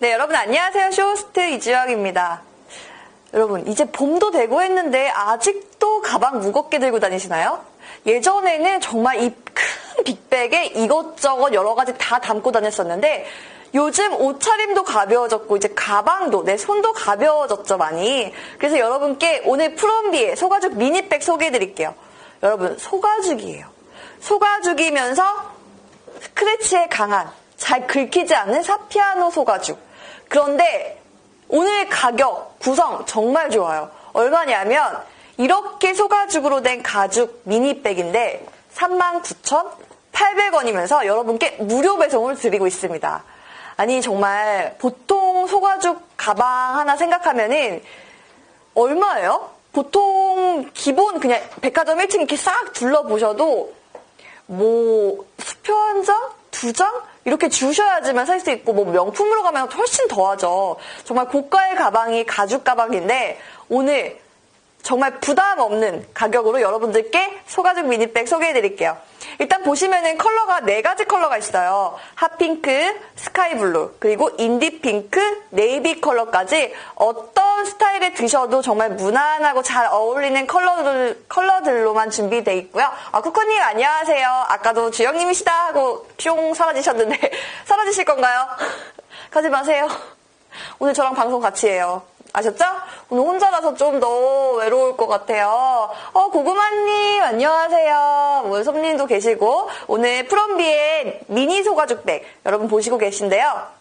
네, 여러분 안녕하세요. 쇼호스트 이주영입니다. 여러분, 이제 봄도 되고 했는데 아직도 가방 무겁게 들고 다니시나요? 예전에는 정말 이 큰 빅백에 이것저것 여러 가지 다 담고 다녔었는데 요즘 옷차림도 가벼워졌고 이제 가방도 내 손도 가벼워졌죠 많이. 그래서 여러분께 오늘 프롬비의 소가죽 미니백 소개해 드릴게요. 여러분 소가죽이에요. 소가죽이면서 스크래치에 강한 잘 긁히지 않는 사피아노 소가죽. 그런데 오늘 가격 구성 정말 좋아요. 얼마냐면 이렇게 소가죽으로 된 가죽 미니백인데 39,800원이면서 여러분께 무료 배송을 드리고 있습니다. 아니 정말 보통 소가죽 가방 하나 생각하면은 얼마예요? 보통 기본 그냥 백화점 1층 이렇게 싹 둘러보셔도 뭐 수표? 두 장? 이렇게 주셔야지만 살 수 있고 뭐 명품으로 가면 훨씬 더하죠. 정말 고가의 가방이 가죽 가방인데 오늘 정말 부담 없는 가격으로 여러분들께 소가죽 미니백 소개해 드릴게요. 일단 보시면은 컬러가 네 가지 컬러가 있어요. 핫핑크, 스카이블루, 그리고 인디핑크, 네이비 컬러까지 어떤 스타일에 드셔도 정말 무난하고 잘 어울리는 컬러들, 컬러들로만 준비되어 있고요. 아, 쿠커님 안녕하세요. 아까도 주영님이시다 하고 뿅 사라지셨는데 사라지실 건가요? 가지 마세요. 오늘 저랑 방송 같이 해요. 아셨죠? 오늘 혼자라서 좀 더 외로울 것 같아요. 어, 고구마님, 안녕하세요. 오늘 솜님도 계시고, 오늘 프롬비의 미니 소가죽백, 여러분 보시고 계신데요.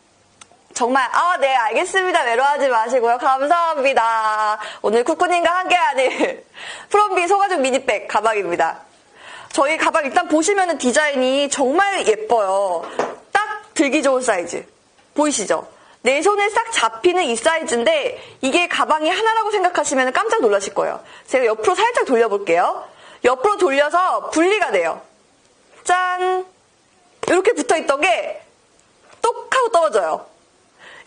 정말, 아, 네, 알겠습니다. 외로워하지 마시고요. 감사합니다. 오늘 쿠쿠님과 함께하는 프롬비 소가죽 미니백 가방입니다. 저희 가방 일단 보시면 디자인이 정말 예뻐요. 딱 들기 좋은 사이즈. 보이시죠? 내 손에 싹 잡히는 이 사이즈인데 이게 가방이 하나라고 생각하시면 깜짝 놀라실 거예요. 제가 옆으로 살짝 돌려볼게요. 옆으로 돌려서 분리가 돼요. 짠! 이렇게 붙어있던 게 똑 하고 떨어져요.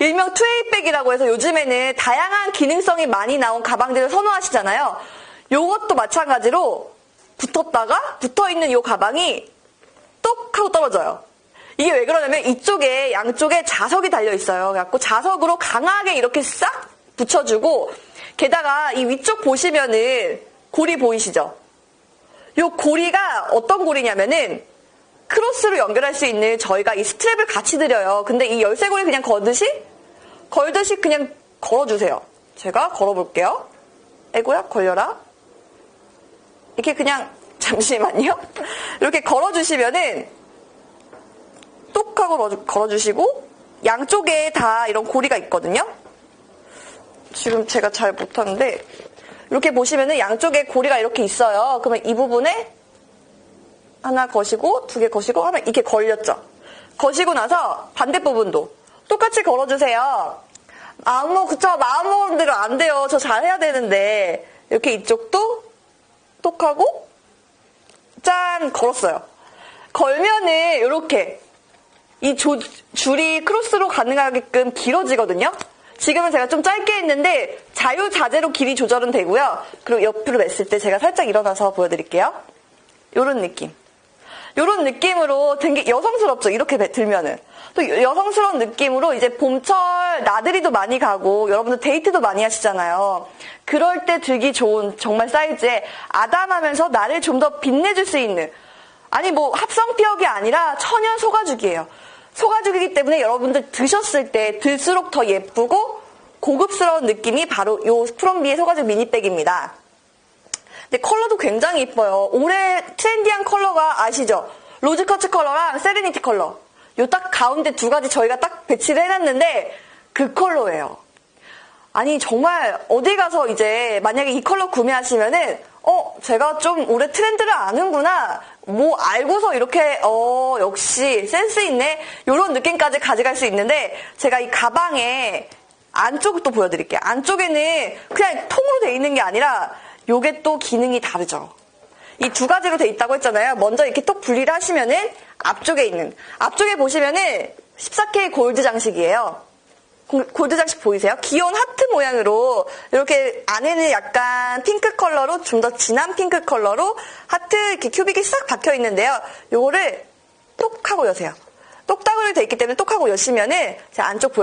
일명 투웨이백이라고 해서 요즘에는 다양한 기능성이 많이 나온 가방들을 선호하시잖아요. 요것도 마찬가지로 붙었다가 붙어있는 이 가방이 똑 하고 떨어져요. 이게 왜 그러냐면 이쪽에 양쪽에 자석이 달려 있어요. 그래갖고 자석으로 강하게 이렇게 싹 붙여주고 게다가 이 위쪽 보시면은 고리 보이시죠? 요 고리가 어떤 고리냐면은 크로스로 연결할 수 있는 저희가 이 스트랩을 같이 드려요. 근데 이 열쇠고리 그냥 거듯이 걸듯이 그냥 걸어주세요. 제가 걸어볼게요. 에고야 걸려라. 이렇게 그냥 잠시만요. 이렇게 걸어주시면은 똑 하고 걸어주시고 양쪽에 다 이런 고리가 있거든요. 지금 제가 잘 못하는데 이렇게 보시면은 양쪽에 고리가 이렇게 있어요. 그러면 이 부분에 하나 거시고 두 개 거시고 하면 이렇게 걸렸죠. 거시고 나서 반대 부분도 똑같이 걸어주세요. 마음 그쵸 마음 먹는 대로 안 돼요. 저 잘해야 되는데 이렇게 이쪽도 똑 하고 짠 걸었어요. 걸면은 이렇게 이 조, 줄이 크로스로 가능하게끔 길어지거든요. 지금은 제가 좀 짧게 했는데 자유자재로 길이 조절은 되고요. 그리고 옆으로 냈을 때 제가 살짝 일어나서 보여드릴게요. 이런 느낌. 이런 느낌으로 되게 여성스럽죠. 이렇게 들면은. 또 여성스러운 느낌으로 이제 봄철 나들이도 많이 가고 여러분들 데이트도 많이 하시잖아요. 그럴 때 들기 좋은 정말 사이즈에 아담하면서 나를 좀 더 빛내줄 수 있는 아니 뭐 합성피혁이 아니라 천연 소가죽이에요. 소가죽이기 때문에 여러분들 드셨을 때 들수록 더 예쁘고 고급스러운 느낌이 바로 이 프롬비의 소가죽 미니백입니다. 근데 컬러도 굉장히 예뻐요. 올해 트렌디한 컬러가 아시죠? 로즈커츠 컬러랑 세레니티 컬러. 요 딱 가운데 두 가지 저희가 딱 배치를 해놨는데 그 컬러예요. 아니 정말 어디 가서 이제 만약에 이 컬러 구매하시면은 어 제가 좀 올해 트렌드를 아는구나 뭐 알고서 이렇게 어 역시 센스 있네 이런 느낌까지 가져갈 수 있는데 제가 이 가방에 안쪽을 또 보여드릴게요. 안쪽에는 그냥 통으로 돼 있는 게 아니라 요게 또 기능이 다르죠. 이 두 가지로 돼 있다고 했잖아요. 먼저 이렇게 톡 분리를 하시면은 앞쪽에 있는 앞쪽에 보시면은 14K 골드 장식이에요. 골드 장식 보이세요? 귀여운 하트 모양으로 이렇게 안에는 약간 핑크 컬러로 좀 더 진한 핑크 컬러로 하트 이렇게 큐빅이 싹 박혀 있는데요. 요거를 똑 하고 여세요. 똑딱으로 돼 있기 때문에 똑 하고 여시면은 제 안쪽 보여